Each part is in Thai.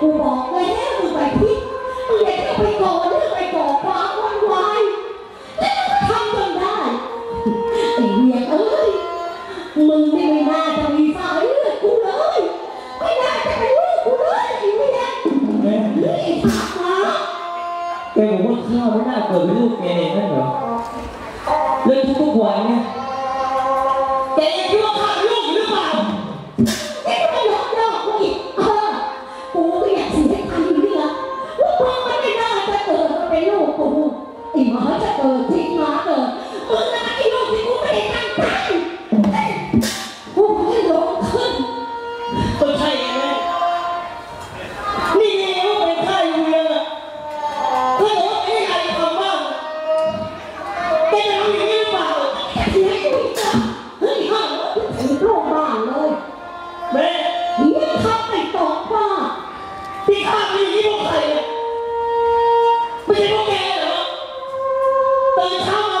กูบอกเล้วมึงไปที่มึงอย่าที่ไปก่อเรื่องไปก่อความวุ่นวายแล้วก็ทำจนได้ไอ้เมียเอ้ยมึงไม่ไม่น่าจะมีสายเลือดกูเลยไม่น่าจะเป็นลูกกูเลยไอ้เมียแม่ไอ้สัตว์นะแกบอกว่าข้าวไม่น่าเกิดเป็นลูกแกเองนั่นเหรอเรื่อทุกข์ทุกวันเนี่ยแกคิดว่าข้าลูกหรือเปล่า 等于他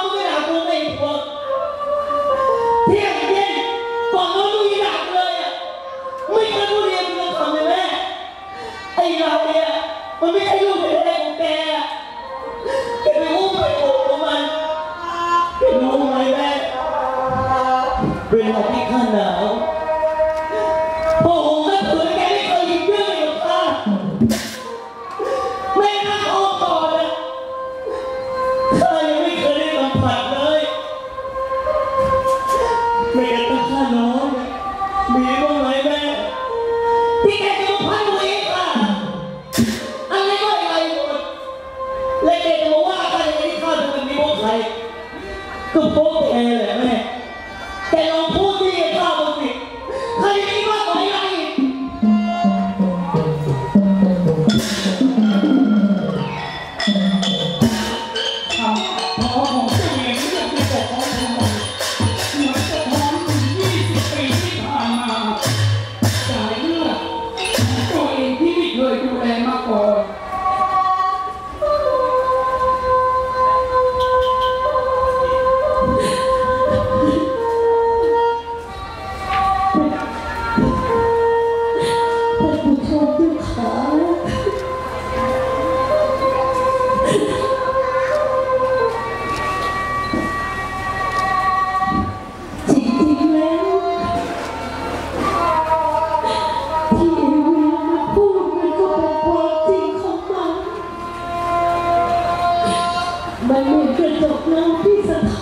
Maintenant, que tu as envie, ça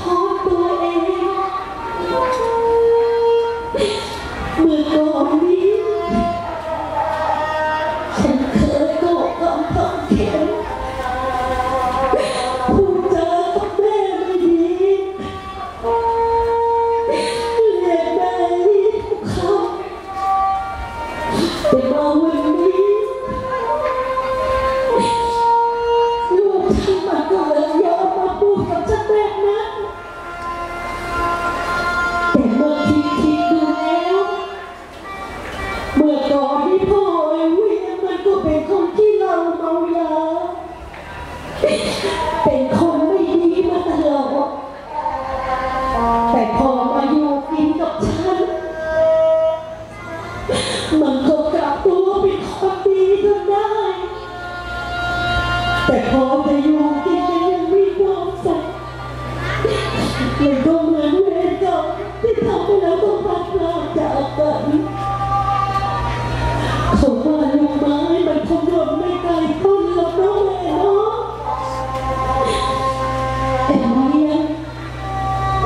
พ่อไเวียมันก็เป็นคนที่เราเมายาเป็นคนไม่ดีมาตลอดแต่พอมาอยู่กินกับฉัน มันก็กลับตัวเป็นคนดีจนได้ แต่พอจะอยู่กินกันยังไม่ยอมสัมันก็เหมือนเวรกรรมที่ทำให้เรา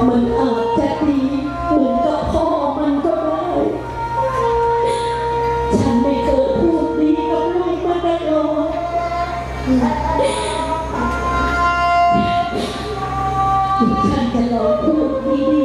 มันอาจจะดีเหมือนกับพ่อมันก็ได้ ฉันไม่เคยพูดดีกับลูกมาตลอฉันจะลองพูดดี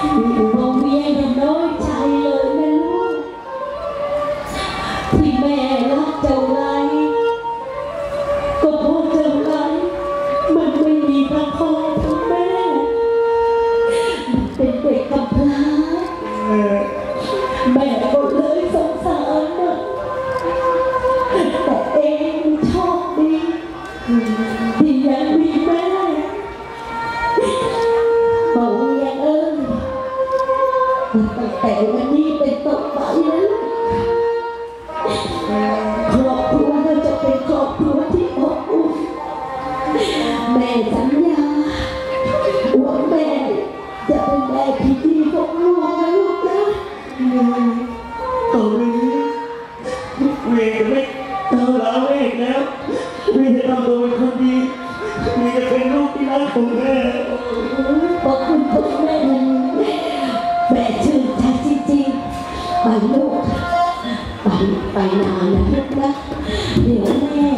Thank you. ไปนานนะลูกนะเดี๋ยวแม่